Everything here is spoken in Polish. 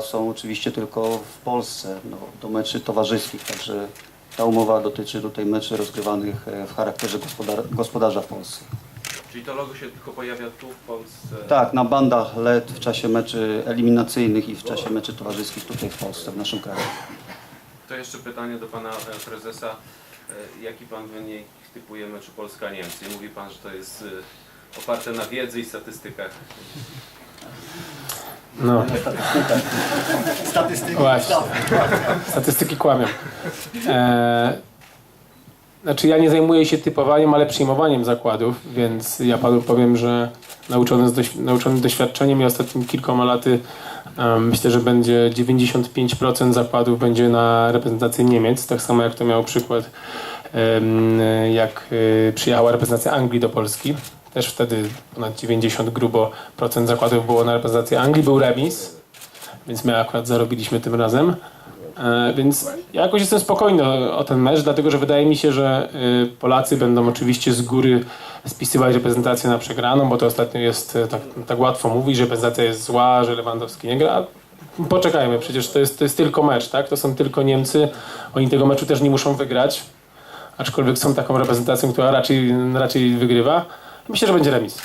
są oczywiście tylko w Polsce, no, do meczy towarzyskich, także ta umowa dotyczy tutaj meczy rozgrywanych e, w charakterze gospodar gospodarza w Polsce. Czyli to logo się tylko pojawia tu w Polsce? Tak, na bandach LED w czasie meczy eliminacyjnych i w czasie meczy towarzyskich tutaj w Polsce, w naszym kraju. To jeszcze pytanie do pana e, prezesa. E, Jaki pan wynik typuje meczu Polska-Niemcy? Mówi pan, że to jest oparte na wiedzy i statystykach. No, Statystyki. właśnie. Statystyki kłamią. E, znaczy ja nie zajmuję się typowaniem, ale przyjmowaniem zakładów, więc ja panu powiem, że nauczony, z doś- nauczony doświadczeniem i ostatnimi kilkoma laty em, myślę, że będzie 95% zakładów będzie na reprezentację Niemiec, tak samo jak to miał przykład em, jak y, przyjechała reprezentacja Anglii do Polski. Też wtedy ponad 90 grubo procent zakładów było na reprezentację Anglii, był remis, więc my akurat zarobiliśmy tym razem. E, Więc ja jakoś jestem spokojny o, ten mecz, dlatego że wydaje mi się, że y, Polacy będą oczywiście z góry spisywać reprezentację na przegraną, bo to ostatnio jest e, tak, tak łatwo mówić, że reprezentacja jest zła, że Lewandowski nie gra. Poczekajmy, przecież to jest, to jest tylko mecz, tak? To są tylko Niemcy. Oni tego meczu też nie muszą wygrać, aczkolwiek są taką reprezentacją, która raczej, raczej wygrywa. Myślę, że będzie remis.